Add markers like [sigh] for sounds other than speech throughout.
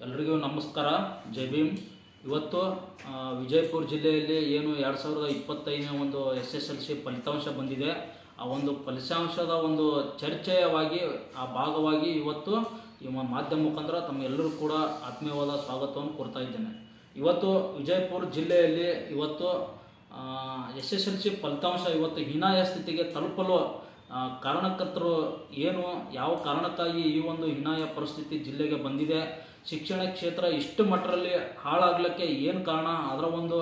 ಎಲ್ರಿಗೂ ನಮಸ್ಕಾರ. ಜೈ ಭೀಮ್. ಇವತ್ತು ವಿಜಯಪುರ ಜಿಲ್ಲೆಯಲ್ಲಿ ಏನು ಎರಡು ಸಾವಿರದ ಇಪ್ಪತ್ತೈದನೇ ಒಂದು ಎಸ್ ಎಸ್ ಎಲ್ ಸಿ ಫಲಿತಾಂಶ ಬಂದಿದೆ. ಆ ಒಂದು ಫಲಿತಾಂಶದ ಒಂದು ಚರ್ಚೆಯವಾಗಿ, ಆ ಭಾಗವಾಗಿ ಇವತ್ತು ಈ ಮ- ಮಾಧ್ಯಮ ಮುಖಾಂತರ ತಮ್ಮೆಲ್ಲರೂ ಕೂಡ ಆತ್ಮೀಯವಾದ ಸ್ವಾಗತವನ್ನು ಕೊಡ್ತಾ ಇದ್ದೇನೆ. ಇವತ್ತು ವಿಜಯಪುರ ಜಿಲ್ಲೆಯಲ್ಲಿ ಇವತ್ತು ಎಸ್ ಎಸ್ ಎಲ್ ಸಿ ಫಲಿತಾಂಶ ಇವತ್ತು ಹೀನಾಯ ಸ್ಥಿತಿಗೆ ತಲುಪಲು ಕಾರಣಕರ್ತರು ಏನು, ಯಾವ ಕಾರಣಕ್ಕಾಗಿ ಈ ಒಂದು ಹೀನಾಯ ಪರಿಸ್ಥಿತಿ ಜಿಲ್ಲೆಗೆ ಬಂದಿದೆ ಶಿಕ್ಷಣ ಕ್ಷೇತ್ರ ಇಷ್ಟು ಮಟ್ಟದಲ್ಲಿ ಹಾಳಾಗ್ಲಿಕ್ಕೆ ಏನು ಕಾರಣ? ಅದರ ಒಂದು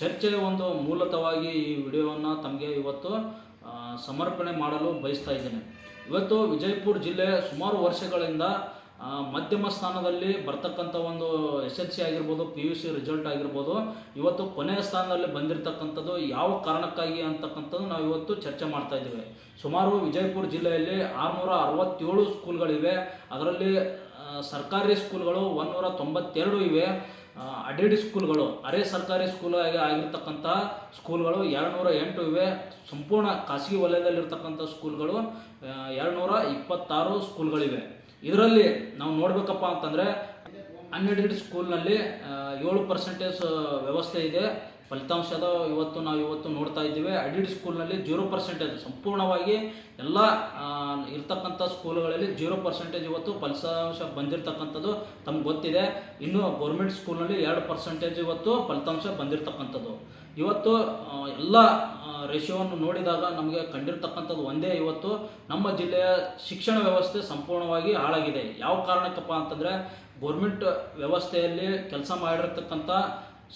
ಚರ್ಚೆಯ ಒಂದು ಮೂಲತವಾಗಿ ಈ ವಿಡಿಯೋವನ್ನು ತಮಗೆ ಇವತ್ತು ಸಮರ್ಪಣೆ ಮಾಡಲು ಬಯಸ್ತಾ ಇದ್ದೇನೆ. ಇವತ್ತು ವಿಜಯಪುರ ಜಿಲ್ಲೆ ಸುಮಾರು ವರ್ಷಗಳಿಂದ ಮಧ್ಯಮ ಸ್ಥಾನದಲ್ಲಿ ಬರ್ತಕ್ಕಂಥ ಒಂದು ಎಸ್ ಎಲ್ ಸಿ ಆಗಿರ್ಬೋದು, ಪಿ ಯು ಸಿ ರಿಸಲ್ಟ್ ಆಗಿರ್ಬೋದು, ಇವತ್ತು ಕೊನೆಯ ಸ್ಥಾನದಲ್ಲಿ ಬಂದಿರತಕ್ಕಂಥದ್ದು ಯಾವ ಕಾರಣಕ್ಕಾಗಿ ಅಂತಕ್ಕಂಥದ್ದು ನಾವು ಇವತ್ತು ಚರ್ಚೆ ಮಾಡ್ತಾ ಇದ್ದೇವೆ. ಸುಮಾರು ವಿಜಯಪುರ ಜಿಲ್ಲೆಯಲ್ಲಿ ಆರುನೂರ ಅರವತ್ತೇಳು ಸ್ಕೂಲ್ಗಳಿವೆ ಅದರಲ್ಲಿ ಸರ್ಕಾರಿ ಸ್ಕೂಲ್ಗಳು ಒಂದೂರ ತೊಂಬತ್ತೆರಡು ಇವೆ. ಅಡಿಡ್ ಸ್ಕೂಲ್ಗಳು, ಅರೆ ಸರ್ಕಾರಿ ಸ್ಕೂಲ್ ಆಗಿ ಆಗಿರ್ತಕ್ಕಂಥ ಸ್ಕೂಲ್ಗಳು ಎರಡುನೂರ ಎಂಟು ಇವೆ. ಸಂಪೂರ್ಣ ಖಾಸಗಿ ವಲಯದಲ್ಲಿರ್ತಕ್ಕಂಥ ಸ್ಕೂಲ್ಗಳು ಎರಡುನೂರ ಇಪ್ಪತ್ತಾರು ಸ್ಕೂಲ್ಗಳಿವೆ. ಇದರಲ್ಲಿ ನಾವು ನೋಡಬೇಕಪ್ಪ ಅಂತಂದರೆ ಅನ್ಎಡೆಡ್ ಸ್ಕೂಲ್ನಲ್ಲಿ ಏಳು ಪರ್ಸೆಂಟೇಜ್ ವ್ಯವಸ್ಥೆ ಇದೆ. ಫಲಿತಾಂಶದ ಇವತ್ತು ನಾವು ಇವತ್ತು ನೋಡ್ತಾ ಇದ್ದೀವಿ. ಅಡಿಡ್ ಸ್ಕೂಲ್ನಲ್ಲಿ ಜೀರೋ ಪರ್ಸೆಂಟೇಜ್ ಸಂಪೂರ್ಣವಾಗಿ ಎಲ್ಲ ಇರ್ತಕ್ಕಂಥ ಸ್ಕೂಲ್ಗಳಲ್ಲಿ ಜೀರೋ ಪರ್ಸೆಂಟೇಜ್ ಇವತ್ತು ಫಲಿತಾಂಶ ಬಂದಿರತಕ್ಕಂಥದ್ದು ತಮ್ಗೆ ಗೊತ್ತಿದೆ. ಇನ್ನು ಗೌರ್ಮೆಂಟ್ ಸ್ಕೂಲ್ನಲ್ಲಿ ಎರಡು ಪರ್ಸೆಂಟೇಜ್ ಇವತ್ತು ಫಲಿತಾಂಶ ಬಂದಿರತಕ್ಕಂಥದ್ದು. ಇವತ್ತು ಎಲ್ಲ ರೇಷಿಯೋವನ್ನು ನೋಡಿದಾಗ ನಮಗೆ ಕಂಡಿರ್ತಕ್ಕಂಥದ್ದು ಒಂದೇ ಇವತ್ತು. ನಮ್ಮ ಜಿಲ್ಲೆಯ ಶಿಕ್ಷಣ ವ್ಯವಸ್ಥೆ ಸಂಪೂರ್ಣವಾಗಿ ಹಾಳಾಗಿದೆ. ಯಾವ ಕಾರಣಕ್ಕಪ್ಪ ಅಂತಂದರೆ, ಗೌರ್ಮೆಂಟ್ ವ್ಯವಸ್ಥೆಯಲ್ಲಿ ಕೆಲಸ ಮಾಡಿರ್ತಕ್ಕಂಥ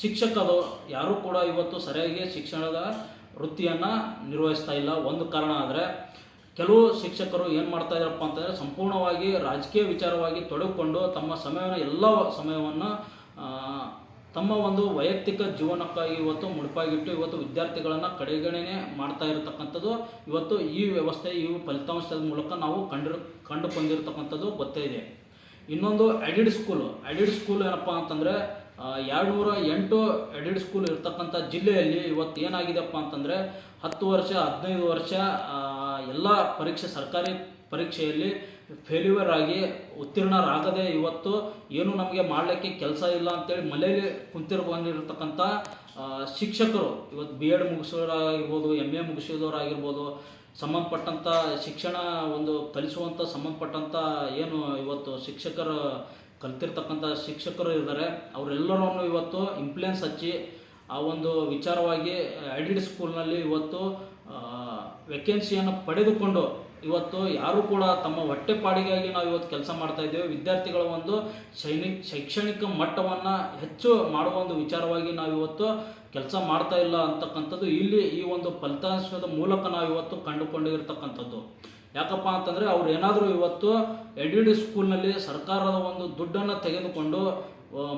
ಶಿಕ್ಷಕರು ಯಾರೂ ಕೂಡ ಇವತ್ತು ಸರಿಯಾಗಿ ಶಿಕ್ಷಣದ ವೃತ್ತಿಯನ್ನು ನಿರ್ವಹಿಸ್ತಾ ಇಲ್ಲ. ಒಂದು ಕಾರಣ ಆದರೆ ಕೆಲವು ಶಿಕ್ಷಕರು ಏನು ಮಾಡ್ತಾ ಇದ್ದಾರಪ್ಪ ಅಂತಂದರೆ, ಸಂಪೂರ್ಣವಾಗಿ ರಾಜಕೀಯ ವಿಚಾರವಾಗಿ ತೊಡಗಿಕೊಂಡು ತಮ್ಮ ಸಮಯವನ್ನು, ಎಲ್ಲ ಸಮಯವನ್ನು ತಮ್ಮ ಒಂದು ವೈಯಕ್ತಿಕ ಜೀವನಕ್ಕಾಗಿ ಇವತ್ತು ಮುಡುಪಾಗಿಟ್ಟು ಇವತ್ತು ವಿದ್ಯಾರ್ಥಿಗಳನ್ನು ಕಡೆಗಣನೆ ಮಾಡ್ತಾ ಇರತಕ್ಕಂಥದ್ದು. ಇವತ್ತು ಈ ವ್ಯವಸ್ಥೆ, ಈ ಫಲಿತಾಂಶದ ಮೂಲಕ ನಾವು ಕಂಡು ಕಂಡುಕೊಂಡಿರ್ತಕ್ಕಂಥದ್ದು ಗೊತ್ತೇ ಇದೆ. ಇನ್ನೊಂದು ಎಡಿಡ್ ಸ್ಕೂಲು ಎಡಿಡ್ ಸ್ಕೂಲ್ ಏನಪ್ಪ ಅಂತಂದರೆ ಎರಡುನೂರ ಎಂಟು ಎಡಿಡ್ ಸ್ಕೂಲ್ ಇರ್ತಕ್ಕಂಥ ಜಿಲ್ಲೆಯಲ್ಲಿ ಇವತ್ತು ಏನಾಗಿದೆಪ್ಪ ಅಂತಂದರೆ, ಹತ್ತು ವರ್ಷ, ಹದಿನೈದು ವರ್ಷ ಎಲ್ಲ ಪರೀಕ್ಷೆ, ಸರ್ಕಾರಿ ಪರೀಕ್ಷೆಯಲ್ಲಿ ಫೇಲ್ಯೂರ್ ಆಗಿ ಉತ್ತೀರ್ಣರಾಗದೆ ಇವತ್ತು ಏನು ನಮಗೆ ಮಾಡಲಿಕ್ಕೆ ಕೆಲಸ ಇಲ್ಲ ಅಂತೇಳಿ ಮನೆಯಲ್ಲಿ ಕುಂತಿರು ಬಂದಿರತಕ್ಕಂಥ ಶಿಕ್ಷಕರು ಇವತ್ತು ಬಿ ಎಡ್ ಮುಗಿಸೋರಾಗಿರ್ಬೋದು ಎಂ ಎ ಮುಗಿಸಿದವರಾಗಿರ್ಬೋದು, ಸಂಬಂಧಪಟ್ಟಂಥ ಶಿಕ್ಷಣ ಒಂದು ಕಲಿಸುವಂಥ ಸಂಬಂಧಪಟ್ಟಂಥ ಏನು ಇವತ್ತು ಶಿಕ್ಷಕರು ಕಲ್ತಿರ್ತಕ್ಕಂಥ ಶಿಕ್ಷಕರು ಇದ್ದಾರೆ, ಅವರೆಲ್ಲರನ್ನು ಇವತ್ತು ಇಂಪ್ಲುಯೆನ್ಸ್ ಹಚ್ಚಿ ಆ ಒಂದು ವಿಚಾರವಾಗಿ ಐಡಿಡ್ ಸ್ಕೂಲ್ನಲ್ಲಿ ಇವತ್ತು ವೆಕೆನ್ಸಿಯನ್ನು ಪಡೆದುಕೊಂಡು ಇವತ್ತು ಯಾರು ಕೂಡ ತಮ್ಮ ಹೊಟ್ಟೆಪಾಡಿಗಾಗಿ ನಾವು ಇವತ್ತು ಕೆಲಸ ಮಾಡ್ತಾ ಇದ್ದೇವೆ. ವಿದ್ಯಾರ್ಥಿಗಳ ಒಂದು ಶೈನಿ, ಶೈಕ್ಷಣಿಕ ಮಟ್ಟವನ್ನು ಹೆಚ್ಚು ಮಾಡುವ ಒಂದು ವಿಚಾರವಾಗಿ ನಾವು ಇವತ್ತು ಕೆಲಸ ಮಾಡ್ತಾ ಇಲ್ಲ ಅಂತಕ್ಕಂಥದ್ದು ಇಲ್ಲಿ ಈ ಒಂದು ಫಲಿತಾಂಶದ ಮೂಲಕ ನಾವು ಇವತ್ತು ಕಂಡುಕೊಂಡಿರ್ತಕ್ಕಂಥದ್ದು. ಯಾಕಪ್ಪ ಅಂತಂದರೆ ಅವ್ರು ಏನಾದರೂ ಇವತ್ತು ಎಡಿಡ್ ಸ್ಕೂಲ್ನಲ್ಲಿ ಸರ್ಕಾರದ ಒಂದು ದುಡ್ಡನ್ನು ತೆಗೆದುಕೊಂಡು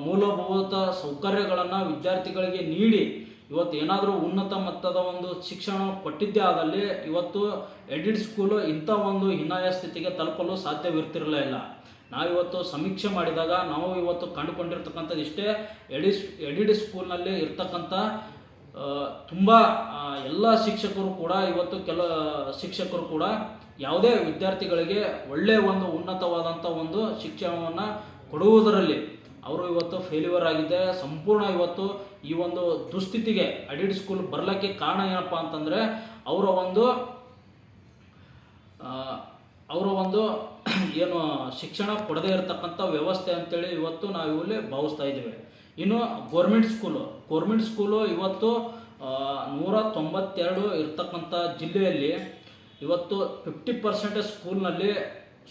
ಮೂಲಭೂತ ಸೌಕರ್ಯಗಳನ್ನು ವಿದ್ಯಾರ್ಥಿಗಳಿಗೆ ನೀಡಿ ಇವತ್ತು ಏನಾದರೂ ಉನ್ನತ ಮಟ್ಟದ ಒಂದು ಶಿಕ್ಷಣ ಕೊಟ್ಟಿದ್ದೇ ಆದಲ್ಲಿ ಇವತ್ತು ಎಡಿಟ್ ಸ್ಕೂಲು ಇಂಥ ಒಂದು ಹೀನಾಯ ಸ್ಥಿತಿಗೆ ತಲುಪಲು ಸಾಧ್ಯವಿರ್ತಿರಲೇ ಇಲ್ಲ. ನಾವಿವತ್ತು ಸಮೀಕ್ಷೆ ಮಾಡಿದಾಗ ನಾವು ಇವತ್ತು ಕಂಡುಕೊಂಡಿರ್ತಕ್ಕಂಥದ್ದು ಇಷ್ಟೇ, ಎಡಿಸ್ ಎಡಿಡ್ ಸ್ಕೂಲ್ನಲ್ಲಿ ಇರ್ತಕ್ಕಂಥ ತುಂಬ ಎಲ್ಲ ಶಿಕ್ಷಕರು ಕೂಡ ಇವತ್ತು ಕೆಲ ಶಿಕ್ಷಕರು ಕೂಡ ಯಾವುದೇ ವಿದ್ಯಾರ್ಥಿಗಳಿಗೆ ಒಳ್ಳೆಯ ಒಂದು ಉನ್ನತವಾದಂಥ ಒಂದು ಶಿಕ್ಷಣವನ್ನು ಕೊಡುವುದರಲ್ಲಿ ಅವರು ಇವತ್ತು ಫೇಲ್ಯೂರ್ ಆಗಿದೆ ಸಂಪೂರ್ಣ ಇವತ್ತು ಈ ಒಂದು ದುಸ್ಥಿತಿಗೆ ಅಡಿಡ್ ಸ್ಕೂಲ್ ಬರಲಿಕ್ಕೆ ಕಾರಣ ಏನಪ್ಪ ಅಂತಂದರೆ, ಅವರ ಒಂದು ಅವರ ಒಂದು [clears throat] ಏನು ಶಿಕ್ಷಣ ಕೊಡದೇ ಇರತಕ್ಕಂಥ ವ್ಯವಸ್ಥೆ ಅಂತೇಳಿ ಇವತ್ತು ನಾವು ಇಲ್ಲಿ ಭಾವಿಸ್ತಾ ಇದ್ದೇವೆ. ಇನ್ನು ಗೋರ್ಮೆಂಟ್ ಸ್ಕೂಲು ಗೋರ್ಮೆಂಟ್ ಸ್ಕೂಲು ಇವತ್ತು ನೂರ ತೊಂಬತ್ತೆರಡು ಇರತಕ್ಕಂಥ ಜಿಲ್ಲೆಯಲ್ಲಿ ಇವತ್ತು ಫಿಫ್ಟಿ ಪರ್ಸೆಂಟೇಜ್ ಸ್ಕೂಲ್ನಲ್ಲಿ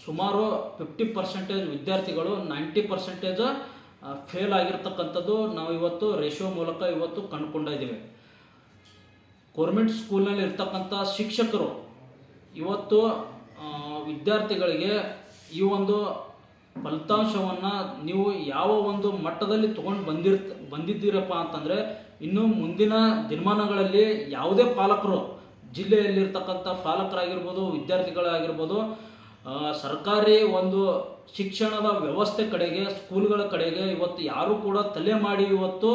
ಸುಮಾರು ಫಿಫ್ಟಿ ಪರ್ಸೆಂಟೇಜ್ ವಿದ್ಯಾರ್ಥಿಗಳು ನೈಂಟಿ ಪರ್ಸೆಂಟೇಜ್ ಫೇಲ್ ಆಗಿರ್ತಕ್ಕಂಥದ್ದು ನಾವು ಇವತ್ತು ರೇಷೋ ಮೂಲಕ ಇವತ್ತು ಕಂಡುಕೊಂಡಿದ್ದೀವಿ ಗೌರ್ಮೆಂಟ್ ಸ್ಕೂಲ್ನಲ್ಲಿ ಇರ್ತಕ್ಕಂಥ ಶಿಕ್ಷಕರು ಇವತ್ತು ವಿದ್ಯಾರ್ಥಿಗಳಿಗೆ ಈ ಒಂದು ಫಲಿತಾಂಶವನ್ನು ನೀವು ಯಾವ ಒಂದು ಮಟ್ಟದಲ್ಲಿ ತೊಗೊಂಡು ಬಂದಿರ್ ಬಂದಿದ್ದೀರಪ್ಪ ಅಂತಂದರೆ ಇನ್ನು ಮುಂದಿನ ದಿನಮಾನಗಳಲ್ಲಿ ಯಾವುದೇ ಪಾಲಕರು ಜಿಲ್ಲೆಯಲ್ಲಿರ್ತಕ್ಕಂಥ ಪಾಲಕರಾಗಿರ್ಬೋದು, ವಿದ್ಯಾರ್ಥಿಗಳಾಗಿರ್ಬೋದು ಸರ್ಕಾರಿ ಒಂದು ಶಿಕ್ಷಣದ ವ್ಯವಸ್ಥೆ ಕಡೆಗೆ, ಸ್ಕೂಲ್ಗಳ ಕಡೆಗೆ ಇವತ್ತು ಯಾರೂ ಕೂಡ ತಲೆ ಮಾಡಿ ಇವತ್ತು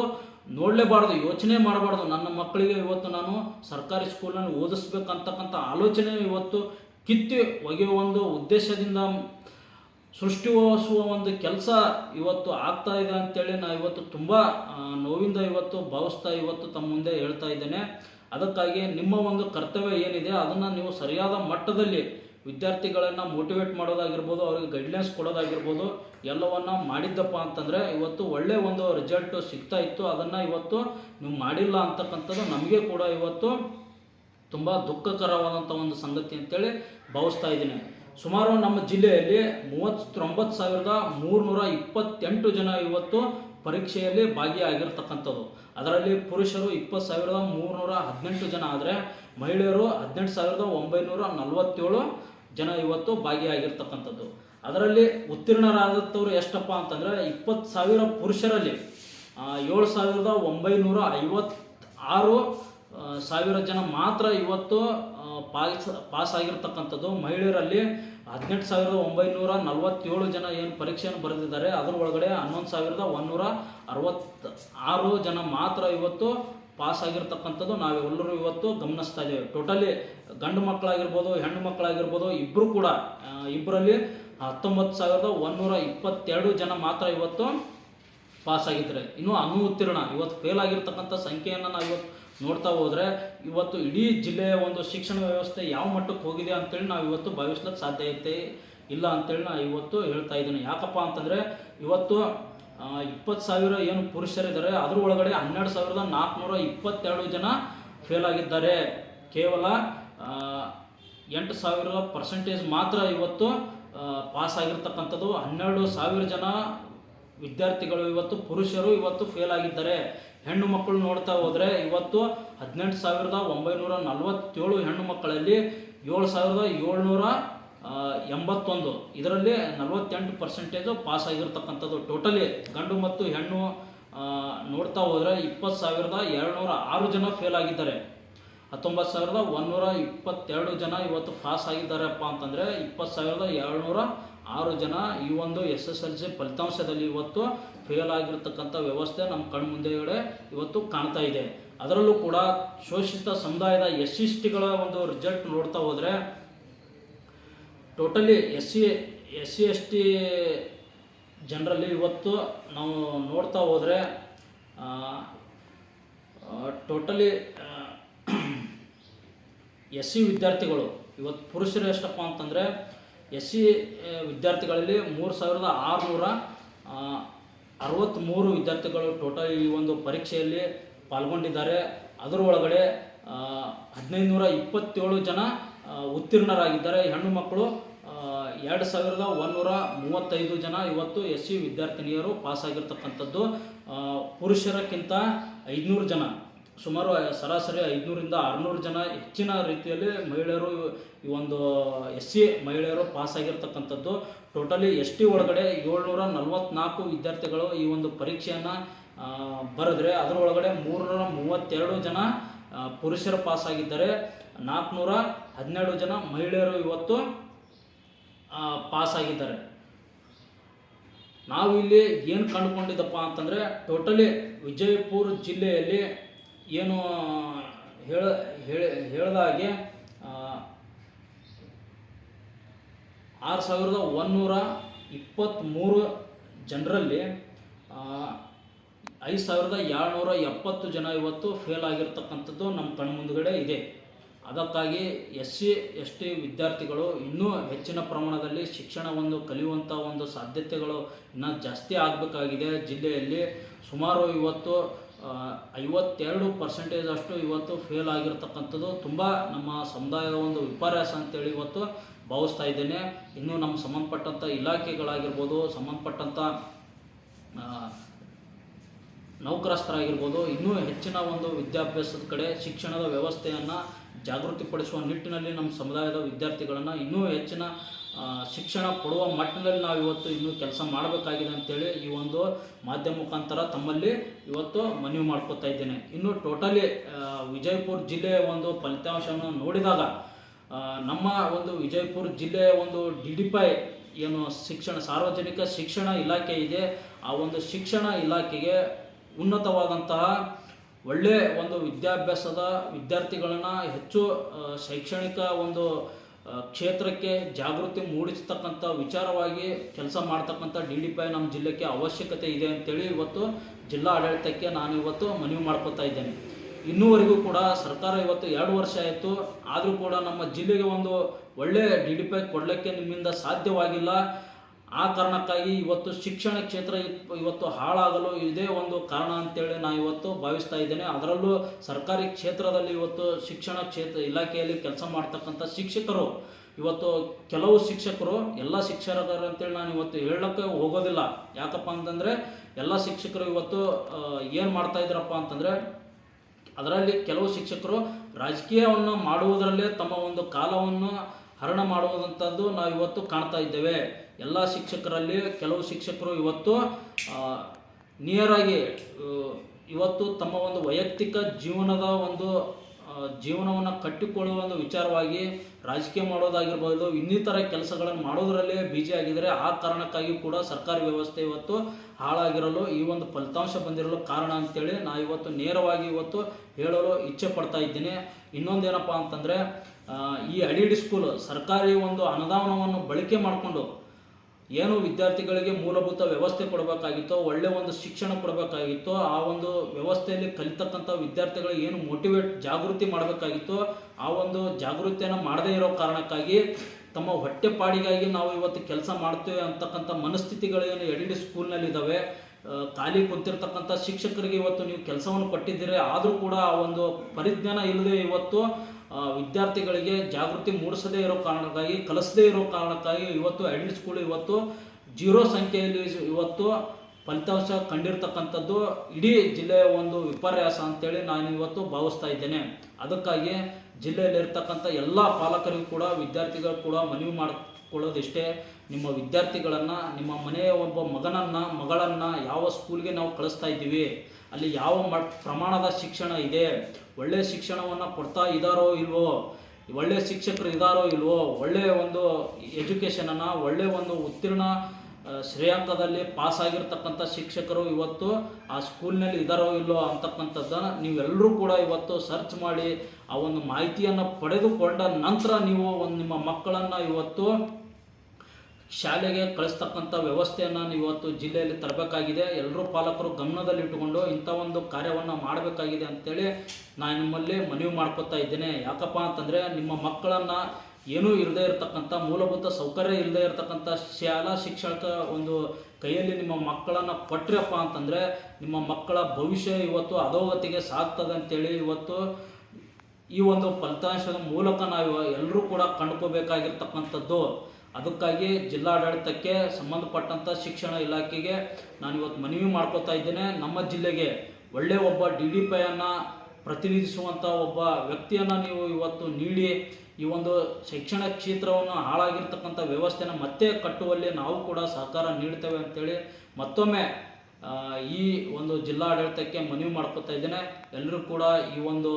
ನೋಡಲೇಬಾರ್ದು, ಯೋಚನೆ ಮಾಡಬಾರ್ದು. ನನ್ನ ಮಕ್ಕಳಿಗೆ ಇವತ್ತು ನಾನು ಸರ್ಕಾರಿ ಸ್ಕೂಲನ್ನು ಓದಿಸ್ಬೇಕಂತಕ್ಕಂಥ ಆಲೋಚನೆ ಇವತ್ತು ಕಿತ್ತಿ ಒಗೆಯುವ ಒಂದು ಉದ್ದೇಶದಿಂದ ಸೃಷ್ಟಿಸುವ ಒಂದು ಕೆಲಸ ಇವತ್ತು ಆಗ್ತಾ ಇದೆ ಅಂತೇಳಿ ನಾ ಇವತ್ತು ತುಂಬ ನೋವಿಂದ ಇವತ್ತು ಭಾವಿಸ್ತಾ ಇವತ್ತು ತಮ್ಮ ಮುಂದೆ ಹೇಳ್ತಾ ಇದ್ದೇನೆ. ಅದಕ್ಕಾಗಿ ನಿಮ್ಮ ಒಂದು ಕರ್ತವ್ಯ ಏನಿದೆ ಅದನ್ನು ನೀವು ಸರಿಯಾದ ಮಟ್ಟದಲ್ಲಿ ವಿದ್ಯಾರ್ಥಿಗಳನ್ನು ಮೋಟಿವೇಟ್ ಮಾಡೋದಾಗಿರ್ಬೋದು, ಅವ್ರಿಗೆ ಗೈಡ್ಲೈನ್ಸ್ ಕೊಡೋದಾಗಿರ್ಬೋದು, ಎಲ್ಲವನ್ನ ಮಾಡಿದ್ದಪ್ಪ ಅಂತಂದರೆ ಇವತ್ತು ಒಳ್ಳೆಯ ಒಂದು ರಿಸಲ್ಟ್ ಸಿಗ್ತಾ ಇತ್ತು. ಅದನ್ನು ಇವತ್ತು ನೀವು ಮಾಡಿಲ್ಲ ಅಂತಕ್ಕಂಥದ್ದು ನಮಗೆ ಕೂಡ ಇವತ್ತು ತುಂಬ ದುಃಖಕರವಾದಂಥ ಒಂದು ಸಂಗತಿ ಅಂತೇಳಿ ಭಾವಿಸ್ತಾ ಇದ್ದೀನಿ. ಸುಮಾರು ನಮ್ಮ ಜಿಲ್ಲೆಯಲ್ಲಿ ಮೂವತ್ತೊಂಬತ್ತು ಸಾವಿರದ ಮೂರುನೂರ ಇಪ್ಪತ್ತೆಂಟು ಜನ ಇವತ್ತು ಪರೀಕ್ಷೆಯಲ್ಲಿ ಭಾಗಿಯಾಗಿರ್ತಕ್ಕಂಥದ್ದು. ಅದರಲ್ಲಿ ಪುರುಷರು ಇಪ್ಪತ್ತು ಸಾವಿರದ ಮೂರುನೂರ ಹದಿನೆಂಟು ಜನ ಆದರೆ ಮಹಿಳೆಯರು ಹದಿನೆಂಟು ಸಾವಿರದ ಒಂಬೈನೂರ ನಲವತ್ತೇಳು ಜನ ಇವತ್ತು ಭಾಗಿಯಾಗಿರ್ತಕ್ಕಂಥದ್ದು. ಅದರಲ್ಲಿ ಉತ್ತೀರ್ಣರಾದಂಥವ್ರು ಎಷ್ಟಪ್ಪ ಅಂತಂದರೆ ಇಪ್ಪತ್ತು ಸಾವಿರ ಪುರುಷರಲ್ಲಿ ಏಳು ಸಾವಿರದ ಒಂಬೈನೂರ ಐವತ್ತಾರು ಆರು ಸಾವಿರ ಜನ ಮಾತ್ರ ಇವತ್ತು ಪಾಸ್ ಪಾಸ್ ಆಗಿರ್ತಕ್ಕಂಥದ್ದು. ಮಹಿಳೆಯರಲ್ಲಿ ಹದಿನೆಂಟು ಸಾವಿರದ ಒಂಬೈನೂರ ನಲವತ್ತೇಳು ಜನ ಏನು ಪರೀಕ್ಷೆಯನ್ನು ಬರೆದಿದ್ದಾರೆ. ಅದರ ಒಳಗಡೆ ಹನ್ನೊಂದು ಸಾವಿರದ ಒಂದೂರ ಅರವತ್ತ ಆರು ಜನ ಮಾತ್ರ ಇವತ್ತು ಪಾಸ್ ಆಗಿರ್ತಕ್ಕಂಥದ್ದು ನಾವೆಲ್ಲರೂ ಇವತ್ತು ಗಮನಿಸ್ತಾ ಇದ್ದೇವೆ. ಟೋಟಲಿ ಗಂಡು ಮಕ್ಕಳಾಗಿರ್ಬೋದು, ಹೆಣ್ಣು ಮಕ್ಕಳಾಗಿರ್ಬೋದು ಇಬ್ಬರು ಕೂಡ ಇಬ್ಬರಲ್ಲಿ ಹತ್ತೊಂಬತ್ತು ಸಾವಿರದ ಒಂದೂರ ಇಪ್ಪತ್ತೆರಡು ಜನ ಮಾತ್ರ ಇವತ್ತು ಪಾಸ್ ಆಗಿದ್ದಾರೆ ಇನ್ನು ಅನುತ್ತೀರ್ಣ, ಇವತ್ತು ಫೇಲ್ ಆಗಿರ್ತಕ್ಕಂಥ ಸಂಖ್ಯೆಯನ್ನು ನಾವು ಇವತ್ತು ನೋಡ್ತಾ ಹೋದರೆ, ಇವತ್ತು ಇಡೀ ಜಿಲ್ಲೆಯ ಒಂದು ಶಿಕ್ಷಣ ವ್ಯವಸ್ಥೆ ಯಾವ ಮಟ್ಟಕ್ಕೆ ಹೋಗಿದೆ ಅಂತೇಳಿ ನಾವು ಇವತ್ತು ಭಾವಿಸ್ಲಿಕ್ಕೆ ಸಾಧ್ಯ ಐತೆ, ಇಲ್ಲ ಅಂತೇಳಿ ನಾ ಇವತ್ತು ಹೇಳ್ತಾ ಇದ್ದೀನಿ. ಯಾಕಪ್ಪ ಅಂತಂದರೆ, ಇವತ್ತು ಇಪ್ಪತ್ತು ಸಾವಿರ ಏನು ಪುರುಷರಿದ್ದಾರೆ ಅದ್ರ ಒಳಗಡೆ ಹನ್ನೆರಡು ಸಾವಿರದ ನಾಲ್ಕುನೂರ ಇಪ್ಪತ್ತೆರಡು ಜನ ಫೇಲ್ ಆಗಿದ್ದಾರೆ. ಕೇವಲ ಎಂಟು ಸಾವಿರ ಪರ್ಸೆಂಟೇಜ್ ಮಾತ್ರ ಇವತ್ತು ಪಾಸ್ ಆಗಿರ್ತಕ್ಕಂಥದ್ದು. ಹನ್ನೆರಡು ಸಾವಿರ ಜನ ವಿದ್ಯಾರ್ಥಿಗಳು ಇವತ್ತು, ಪುರುಷರು ಇವತ್ತು ಫೇಲ್ ಆಗಿದ್ದಾರೆ. ಹೆಣ್ಣು ಮಕ್ಕಳು ನೋಡ್ತಾ ಹೋದರೆ ಇವತ್ತು ಹದಿನೆಂಟು ಸಾವಿರದ ಒಂಬೈನೂರ ನಲವತ್ತೇಳು ಹೆಣ್ಣು ಮಕ್ಕಳಲ್ಲಿ ಏಳು ಸಾವಿರದ ಏಳ್ನೂರ ಎಂಬತ್ತೊಂದು. ಇದರಲ್ಲಿ ನಲವತ್ತೆಂಟು ಪರ್ಸೆಂಟೇಜು ಪಾಸ್ ಆಗಿರ್ತಕ್ಕಂಥದ್ದು ಟೋಟಲಿ ಗಂಡು ಮತ್ತು ಹೆಣ್ಣು ನೋಡ್ತಾ ಹೋದರೆ ಇಪ್ಪತ್ತು ಸಾವಿರದ ಎರಡುನೂರ ಆರು ಜನ ಫೇಲ್ ಆಗಿದ್ದಾರೆ. ಹತ್ತೊಂಬತ್ತು ಸಾವಿರದ ಒಂದೂರ ಇಪ್ಪತ್ತೆರಡು ಜನ ಇವತ್ತು ಪಾಸ್ ಆಗಿದ್ದಾರಪ್ಪ ಅಂತಂದರೆ ಇಪ್ಪತ್ತು ಸಾವಿರದ ಏಳ್ನೂರ ಆರು ಜನ ಈ ಒಂದು ಎಸ್ ಎಸ್ ಎಲ್ ಸಿ ಫಲಿತಾಂಶದಲ್ಲಿ ಇವತ್ತು ಫೇಲ್ ಆಗಿರ್ತಕ್ಕಂಥ ವ್ಯವಸ್ಥೆ ನಮ್ಮ ಕಣ್ಣು ಮುಂದೆಗಡೆ ಇವತ್ತು ಕಾಣ್ತಾ ಇದೆ. ಅದರಲ್ಲೂ ಕೂಡ ಶೋಷಿತ ಸಮುದಾಯದ ಎಸ್ ಸಿ ಟಿಗಳ ಒಂದು ರಿಸಲ್ಟ್ ನೋಡ್ತಾ ಹೋದರೆ totally S C S C, S T ಜನರಲ್ಲಿ ಇವತ್ತು ನಾವು ನೋಡ್ತಾ ಹೋದರೆ ಟೋಟಲಿ ಎಸ್ ಸಿ ವಿದ್ಯಾರ್ಥಿಗಳು, ಇವತ್ತು ಪುರುಷರು ಎಷ್ಟಪ್ಪ ಅಂತಂದರೆ, ಎಸ್ ಸಿ ವಿದ್ಯಾರ್ಥಿಗಳಲ್ಲಿ ಮೂರು ಸಾವಿರದ ಆರುನೂರ ಅರವತ್ತ್ಮೂರು ವಿದ್ಯಾರ್ಥಿಗಳು ಟೋಟಲ್ ಈ ಒಂದು ಪರೀಕ್ಷೆಯಲ್ಲಿ ಪಾಲ್ಗೊಂಡಿದ್ದಾರೆ. ಅದರೊಳಗಡೆ ಹದಿನೈದು ನೂರ ಇಪ್ಪತ್ತೇಳು ಜನ ಉತ್ತೀರ್ಣರಾಗಿದ್ದಾರೆ. ಹೆಣ್ಣು ಮಕ್ಕಳು ಎರಡು ಸಾವಿರದ ಒಂದೂರ ಮೂವತ್ತೈದು ಜನ ಇವತ್ತು ಎಸ್ ಸಿ ವಿದ್ಯಾರ್ಥಿನಿಯರು ಪಾಸಾಗಿರ್ತಕ್ಕಂಥದ್ದು ಪುರುಷರಕ್ಕಿಂತ ಐದುನೂರು ಜನ. ಸುಮಾರು ಸರಾಸರಿ ಐದುನೂರಿಂದ ಆರುನೂರು ಜನ ಹೆಚ್ಚಿನ ರೀತಿಯಲ್ಲಿ ಮಹಿಳೆಯರು ಈ ಒಂದು ಎಸ್ ಸಿ ಮಹಿಳೆಯರು ಪಾಸಾಗಿರ್ತಕ್ಕಂಥದ್ದು. ಟೋಟಲಿ ಎಸ್ ಟಿ ಒಳಗಡೆ ಏಳ್ನೂರ ನಲವತ್ನಾಲ್ಕು ವಿದ್ಯಾರ್ಥಿಗಳು ಈ ಒಂದು ಪರೀಕ್ಷೆಯನ್ನು ಬರೆದ್ರೆ ಅದರೊಳಗಡೆ ಮೂರುನೂರ ಮೂವತ್ತೆರಡು ಜನ ಪುರುಷರು ಪಾಸಾಗಿದ್ದಾರೆ. ನಾಲ್ಕುನೂರ ಹನ್ನೆರಡು ಜನ ಮಹಿಳೆಯರು ಇವತ್ತು ಪಾಸ್ ಆಗಿದ್ದಾರೆ ನಾವು ಇಲ್ಲಿ ಏನು ಕಂಡುಕೊಂಡಿದ್ದಪ್ಪ ಅಂತಂದರೆ ಟೋಟಲಿ ವಿಜಯಪುರ ಜಿಲ್ಲೆಯಲ್ಲಿ ಏನು ಹೇಳ ಹೇಳಿದಾಗೆ ಆರು ಸಾವಿರದ ಒಂದೂರ ಇಪ್ಪತ್ತ್ಮೂರು ಜನರಲ್ಲಿ ಐದು ಸಾವಿರದ ಏಳ್ನೂರ ಎಪ್ಪತ್ತು ಜನ ಇವತ್ತು ಫೇಲ್ ಆಗಿರ್ತಕ್ಕಂಥದ್ದು ನಮ್ಮ ಕಣ್ಮುಂದುಗಡೆ ಇದೆ. ಅದಕ್ಕಾಗಿ ಎಸ್ ಸಿ, ಎಸ್ ಟಿ ವಿದ್ಯಾರ್ಥಿಗಳು ಇನ್ನೂ ಹೆಚ್ಚಿನ ಪ್ರಮಾಣದಲ್ಲಿ ಶಿಕ್ಷಣವನ್ನು ಕಲಿಯುವಂಥ ಒಂದು ಸಾಧ್ಯತೆಗಳು ಇನ್ನೂ ಜಾಸ್ತಿ ಆಗಬೇಕಾಗಿದೆ. ಜಿಲ್ಲೆಯಲ್ಲಿ ಸುಮಾರು ಇವತ್ತು ಐವತ್ತೆರಡು ಪರ್ಸೆಂಟೇಜ್ ಅಷ್ಟು ಇವತ್ತು ಫೇಲ್ ಆಗಿರ್ತಕ್ಕಂಥದ್ದು ತುಂಬ ನಮ್ಮ ಸಮುದಾಯದ ಒಂದು ವಿಪರ್ಯಾಸ ಅಂತೇಳಿ ಇವತ್ತು ಭಾವಿಸ್ತಾ ಇದ್ದೇನೆ. ಇನ್ನೂ ನಮ್ಮ ಸಂಬಂಧಪಟ್ಟಂಥ ಇಲಾಖೆಗಳಾಗಿರ್ಬೋದು, ಸಂಬಂಧಪಟ್ಟಂಥ ನೌಕರಸ್ಥರಾಗಿರ್ಬೋದು, ಇನ್ನೂ ಹೆಚ್ಚಿನ ಒಂದು ವಿದ್ಯಾಭ್ಯಾಸದ ಕಡೆ ಶಿಕ್ಷಣದ ವ್ಯವಸ್ಥೆಯನ್ನು ಜಾಗೃತಿಪಡಿಸುವ ನಿಟ್ಟಿನಲ್ಲಿ ನಮ್ಮ ಸಮುದಾಯದ ವಿದ್ಯಾರ್ಥಿಗಳನ್ನು ಇನ್ನೂ ಹೆಚ್ಚಿನ ಶಿಕ್ಷಣ ಕೊಡುವ ಮಟ್ಟದಲ್ಲಿ ನಾವು ಇವತ್ತು ಇನ್ನೂ ಕೆಲಸ ಮಾಡಬೇಕಾಗಿದೆ ಅಂತೇಳಿ ಈ ಒಂದು ಮಾಧ್ಯಮ ಮುಖಾಂತರ ತಮ್ಮಲ್ಲಿ ಇವತ್ತು ಮನವಿ ಮಾಡ್ಕೊತಾ ಇದ್ದೇನೆ. ಇನ್ನು ಟೋಟಲಿ ವಿಜಯಪುರ ಜಿಲ್ಲೆಯ ಒಂದು ಫಲಿತಾಂಶವನ್ನು ನೋಡಿದಾಗ ನಮ್ಮ ಒಂದು ವಿಜಯಪುರ ಜಿಲ್ಲೆಯ ಒಂದು ಡಿ ಡಿ ಪೈ ಏನು ಶಿಕ್ಷಣ, ಸಾರ್ವಜನಿಕ ಶಿಕ್ಷಣ ಇಲಾಖೆ ಇದೆ. ಆ ಒಂದು ಶಿಕ್ಷಣ ಇಲಾಖೆಗೆ ಉನ್ನತವಾದಂತಹ ಒಳ್ಳೆಯ ಒಂದು ವಿದ್ಯಾಭ್ಯಾಸದ ವಿದ್ಯಾರ್ಥಿಗಳನ್ನು ಹೆಚ್ಚು ಶೈಕ್ಷಣಿಕ ಒಂದು ಕ್ಷೇತ್ರಕ್ಕೆ ಜಾಗೃತಿ ಮೂಡಿಸ್ತಕ್ಕಂಥ ವಿಚಾರವಾಗಿ ಕೆಲಸ ಮಾಡ್ತಕ್ಕಂಥ ಡಿ ಡಿ ಪಿ ನಮ್ಮ ಜಿಲ್ಲೆಗೆ ಅವಶ್ಯಕತೆ ಇದೆ ಅಂತೇಳಿ ಇವತ್ತು ಜಿಲ್ಲಾ ಆಡಳಿತಕ್ಕೆ ನಾನು ಇವತ್ತು ಮನವಿ ಮಾಡ್ಕೊತಾ ಇದ್ದೇನೆ. ಇನ್ನೂವರೆಗೂ ಕೂಡ ಸರ್ಕಾರ ಇವತ್ತು ಎರಡು ವರ್ಷ ಆಯಿತು. ಆದರೂ ಕೂಡ ನಮ್ಮ ಜಿಲ್ಲೆಗೆ ಒಂದು ಒಳ್ಳೆಯ ಡಿ ಡಿ ಪಿ ಕೊಡಲಿಕ್ಕೆ ನಿಮ್ಮಿಂದ ಸಾಧ್ಯವಾಗಿಲ್ಲ. ಆ ಕಾರಣಕ್ಕಾಗಿ ಇವತ್ತು ಶಿಕ್ಷಣ ಕ್ಷೇತ್ರ ಇವತ್ತು ಹಾಳಾಗಲು ಇದೇ ಒಂದು ಕಾರಣ ಅಂತೇಳಿ ನಾನು ಇವತ್ತು ಭಾವಿಸ್ತಾ ಇದ್ದೇನೆ. ಅದರಲ್ಲೂ ಸರ್ಕಾರಿ ಕ್ಷೇತ್ರದಲ್ಲಿ ಇವತ್ತು ಶಿಕ್ಷಣ ಕ್ಷೇತ್ರ ಇಲಾಖೆಯಲ್ಲಿ ಕೆಲಸ ಮಾಡ್ತಕ್ಕಂಥ ಶಿಕ್ಷಕರು, ಇವತ್ತು ಕೆಲವು ಶಿಕ್ಷಕರು, ಎಲ್ಲ ಶಿಕ್ಷಕರು ಅಂತೇಳಿ ನಾನು ಇವತ್ತು ಹೇಳೋಕ್ಕೆ ಹೋಗೋದಿಲ್ಲ. ಯಾಕಪ್ಪ ಅಂತಂದರೆ ಎಲ್ಲ ಶಿಕ್ಷಕರು ಇವತ್ತು ಏನು ಮಾಡ್ತಾ ಇದ್ರಪ್ಪ ಅಂತಂದರೆ ಅದರಲ್ಲಿ ಕೆಲವು ಶಿಕ್ಷಕರು ರಾಜಕೀಯವನ್ನು ಮಾಡುವುದರಲ್ಲೇ ತಮ್ಮ ಒಂದು ಕಾಲವನ್ನು ಹರಣ ಮಾಡುವಂಥದ್ದು ನಾವು ಇವತ್ತು ಕಾಣ್ತಾ ಇದ್ದೇವೆ. ಎಲ್ಲ ಶಿಕ್ಷಕರಲ್ಲಿ ಕೆಲವು ಶಿಕ್ಷಕರು ಇವತ್ತು ನಿಯರಾಗಿ ಇವತ್ತು ತಮ್ಮ ಒಂದು ವೈಯಕ್ತಿಕ ಜೀವನದ ಒಂದು ಜೀವನವನ್ನು ಕಟ್ಟಿಕೊಳ್ಳುವ ಒಂದು ವಿಚಾರವಾಗಿ ರಾಜಕೀಯ ಮಾಡೋದಾಗಿರ್ಬೋದು, ಇನ್ನಿತರ ಕೆಲಸಗಳನ್ನು ಮಾಡೋದರಲ್ಲಿ ಬಿಜಿ ಆಗಿದ್ದಾರೆ ಆ ಕಾರಣಕ್ಕಾಗಿ ಕೂಡ ಸರ್ಕಾರಿ ವ್ಯವಸ್ಥೆ ಇವತ್ತು ಹಾಳಾಗಿರಲು ಈ ಒಂದು ಫಲಿತಾಂಶ ಬಂದಿರಲು ಕಾರಣ ಅಂತೇಳಿ ನಾ ಇವತ್ತು ನೇರವಾಗಿ ಇವತ್ತು ಹೇಳಲು ಇಚ್ಛೆ ಪಡ್ತಾ ಇದ್ದೀನಿ. ಇನ್ನೊಂದೇನಪ್ಪ ಅಂತಂದರೆ ಈ ಅಡಿಡಿ ಸ್ಕೂಲ್ ಸರ್ಕಾರಿ ಒಂದು ಅನುದಾನವನ್ನು ಬಳಕೆ ಮಾಡಿಕೊಂಡು ಏನು ವಿದ್ಯಾರ್ಥಿಗಳಿಗೆ ಮೂಲಭೂತ ವ್ಯವಸ್ಥೆ ಕೊಡಬೇಕಾಗಿತ್ತೋ ಒಳ್ಳೆ ಒಂದು ಶಿಕ್ಷಣ ಕೊಡಬೇಕಾಗಿತ್ತೋ ಆ ಒಂದು ವ್ಯವಸ್ಥೆಯಲ್ಲಿ ಕಲಿತಕ್ಕಂಥ ವಿದ್ಯಾರ್ಥಿಗಳಿಗೆ ಏನು ಮೋಟಿವೇಟ್ ಜಾಗೃತಿ ಮಾಡಬೇಕಾಗಿತ್ತೋ ಆ ಒಂದು ಜಾಗೃತಿಯನ್ನು ಮಾಡದೇ ಇರೋ ಕಾರಣಕ್ಕಾಗಿ ತಮ್ಮ ಹೊಟ್ಟೆಪಾಡಿಗಾಗಿ ನಾವು ಇವತ್ತು ಕೆಲಸ ಮಾಡ್ತೇವೆ ಅಂತಕ್ಕಂಥ ಮನಸ್ಥಿತಿಗಳೇನು ಎಡಿಡಿ ಸ್ಕೂಲ್ನಲ್ಲಿದ್ದಾವೆ ಆ, ಖಾಲಿ ಕುಂತಿರ್ತಕ್ಕಂಥ ಶಿಕ್ಷಕರಿಗೆ ಇವತ್ತು ನೀವು ಕೆಲಸವನ್ನು ಕೊಟ್ಟಿದ್ದೀರಿ. ಆದರೂ ಕೂಡ ಆ ಒಂದು ಪರಿಜ್ಞಾನ ಇಲ್ಲದೆ ಇವತ್ತು ವಿದ್ಯಾರ್ಥಿಗಳಿಗೆ ಜಾಗೃತಿ ಮೂಡಿಸದೇ ಇರೋ ಕಾರಣಕ್ಕಾಗಿ, ಕಲಿಸದೇ ಇರೋ ಕಾರಣಕ್ಕಾಗಿ ಇವತ್ತು ಎಡಿಡ್ ಸ್ಕೂಲ್ ಇವತ್ತು ಜೀರೋ ಸಂಖ್ಯೆಯಲ್ಲಿ ಇವತ್ತು ಫಲಿತಾಂಶ ಕಂಡಿರ್ತಕ್ಕಂಥದ್ದು. ಇಡೀ ಜಿಲ್ಲೆಯ ಒಂದು ವಿಪರ್ಯಾಸ ಅಂತೇಳಿ ನಾನು ಇವತ್ತು ಭಾವಿಸ್ತಾ ಇದ್ದೇನೆ. ಅದಕ್ಕಾಗಿ ಜಿಲ್ಲೆಯಲ್ಲಿರ್ತಕ್ಕಂಥ ಎಲ್ಲ ಪಾಲಕರಿಗೂ ಕೂಡ, ವಿದ್ಯಾರ್ಥಿಗಳು ಕೂಡ ಮನವಿ ಮಾಡಿಕೊಳ್ಳೋದಿಷ್ಟೇ. ನಿಮ್ಮ ವಿದ್ಯಾರ್ಥಿಗಳನ್ನು, ನಿಮ್ಮ ಮನೆಯ ಒಬ್ಬ ಮಗನನ್ನು, ಮಗಳನ್ನು ಯಾವ ಸ್ಕೂಲ್ಗೆ ನಾವು ಕಳಿಸ್ತಾ ಇದ್ದೀವಿ, ಅಲ್ಲಿ ಯಾವ ಮ, ಪ್ರಮಾಣದ ಶಿಕ್ಷಣ ಇದೆ ಒಳ್ಳೆಯ ಶಿಕ್ಷಣವನ್ನು ಕೊಡ್ತಾ ಇದ್ದಾರೋ ಇಲ್ವೋ ಒಳ್ಳೆಯ ಶಿಕ್ಷಕರು ಇದ್ದಾರೋ ಇಲ್ವೋ ಒಳ್ಳೆಯ ಒಂದು ಎಜುಕೇಷನನ್ನು ಒಳ್ಳೆಯ ಒಂದು ಉತ್ತೀರ್ಣ ಶ್ರೇಯಾಂಕದಲ್ಲಿ ಪಾಸ್ ಆಗಿರ್ತಕ್ಕಂಥ ಶಿಕ್ಷಕರು ಇವತ್ತು ಆ ಸ್ಕೂಲ್ನಲ್ಲಿ ಇದ್ದಾರೋ ಇಲ್ಲೋ ಅಂತಕ್ಕಂಥದ್ದನ್ನು ನೀವೆಲ್ಲರೂ ಕೂಡ ಇವತ್ತು ಸರ್ಚ್ ಮಾಡಿ, ಆ ಒಂದು ಮಾಹಿತಿಯನ್ನು ಪಡೆದುಕೊಂಡ ನಂತರ ನೀವು ಒಂದು ನಿಮ್ಮ ಮಕ್ಕಳನ್ನು ಇವತ್ತು ಶಾಲೆಗೆ ಕಳಿಸ್ತಕ್ಕಂಥ ವ್ಯವಸ್ಥೆಯನ್ನು ಇವತ್ತು ಜಿಲ್ಲೆಯಲ್ಲಿ ತರಬೇಕಾಗಿದೆ. ಎಲ್ಲರೂ ಪಾಲಕರು ಗಮನದಲ್ಲಿಟ್ಟುಕೊಂಡು ಇಂಥ ಒಂದು ಕಾರ್ಯವನ್ನು ಮಾಡಬೇಕಾಗಿದೆ ಅಂತೇಳಿ ನಾನು ನಿಮ್ಮಲ್ಲಿ ಮನವಿ ಮಾಡ್ಕೊತಾ ಇದ್ದೇನೆ. ಯಾಕಪ್ಪ ಅಂತಂದರೆ ನಿಮ್ಮ ಮಕ್ಕಳನ್ನು ಏನೂ ಇಲ್ಲದೆ ಇರತಕ್ಕಂಥ ಮೂಲಭೂತ ಸೌಕರ್ಯ ಇಲ್ಲದೇ ಇರತಕ್ಕಂಥ ಶಾಲಾ ಶಿಕ್ಷಕ ಒಂದು ಕೈಯಲ್ಲಿ ನಿಮ್ಮ ಮಕ್ಕಳನ್ನು ಕೊಟ್ರಪ್ಪ ಅಂತಂದರೆ ನಿಮ್ಮ ಮಕ್ಕಳ ಭವಿಷ್ಯ ಇವತ್ತು ಅಧೋಗತಿಗೆ ಸಾಗ್ತದೆ ಅಂತೇಳಿ ಇವತ್ತು ಈ ಒಂದು ಫಲಿತಾಂಶದ ಮೂಲಕ ನಾವು ಎಲ್ಲರೂ ಕೂಡ ಕಂಡುಕೋಬೇಕಾಗಿರ್ತಕ್ಕಂಥದ್ದು. ಅದಕ್ಕಾಗಿ ಜಿಲ್ಲಾಡಳಿತಕ್ಕೆ ಸಂಬಂಧಪಟ್ಟಂಥ ಶಿಕ್ಷಣ ಇಲಾಖೆಗೆ ನಾನು ಇವತ್ತು ಮನವಿ ಮಾಡ್ಕೋತಾ ಇದ್ದೇನೆ. ನಮ್ಮ ಜಿಲ್ಲೆಗೆ ಒಳ್ಳೆಯ ಒಬ್ಬ ಡಿ ಡಿ ಪೈಯನ್ನು ಪ್ರತಿನಿಧಿಸುವಂಥ ಒಬ್ಬ ವ್ಯಕ್ತಿಯನ್ನು ನೀವು ಇವತ್ತು ನೀಡಿ, ಈ ಒಂದು ಶಿಕ್ಷಣ ಕ್ಷೇತ್ರವನ್ನು ಹಾಳಾಗಿರ್ತಕ್ಕಂಥ ವ್ಯವಸ್ಥೆನ ಮತ್ತೆ ಕಟ್ಟುವಲ್ಲಿ ನಾವು ಕೂಡ ಸಹಕಾರ ನೀಡ್ತೇವೆ ಅಂತೇಳಿ ಮತ್ತೊಮ್ಮೆ ಈ ಒಂದು ಜಿಲ್ಲಾಡಳಿತಕ್ಕೆ ಮನವಿ ಮಾಡ್ಕೋತಾ ಇದ್ದೇನೆ. ಎಲ್ಲರೂ ಕೂಡ ಈ ಒಂದು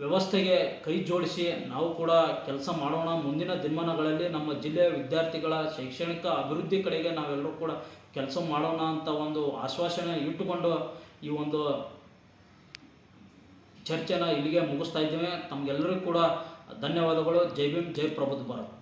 ವ್ಯವಸ್ಥೆಗೆ ಕೈ ಜೋಡಿಸಿ ನಾವು ಕೂಡ ಕೆಲಸ ಮಾಡೋಣ. ಮುಂದಿನ ದಿನಮಾನಗಳಲ್ಲಿ ನಮ್ಮ ಜಿಲ್ಲೆಯ ವಿದ್ಯಾರ್ಥಿಗಳ ಶೈಕ್ಷಣಿಕ ಅಭಿವೃದ್ಧಿ ಕಡೆಗೆ ನಾವೆಲ್ಲರೂ ಕೂಡ ಕೆಲಸ ಮಾಡೋಣ ಅಂತ ಒಂದು ಆಶ್ವಾಸನೆ ಇಟ್ಟುಕೊಂಡು ಈ ಒಂದು ಚರ್ಚೆನ ಇಲ್ಲಿಗೆ ಮುಗಿಸ್ತಾ ಇದ್ದೇವೆ. ತಮಗೆಲ್ಲರಿಗೂ ಕೂಡ ಧನ್ಯವಾದಗಳು. ಜೈ ಭೀಮ್, ಜೈ ಪ್ರಬುದ್ಧ ಭಾರತ್.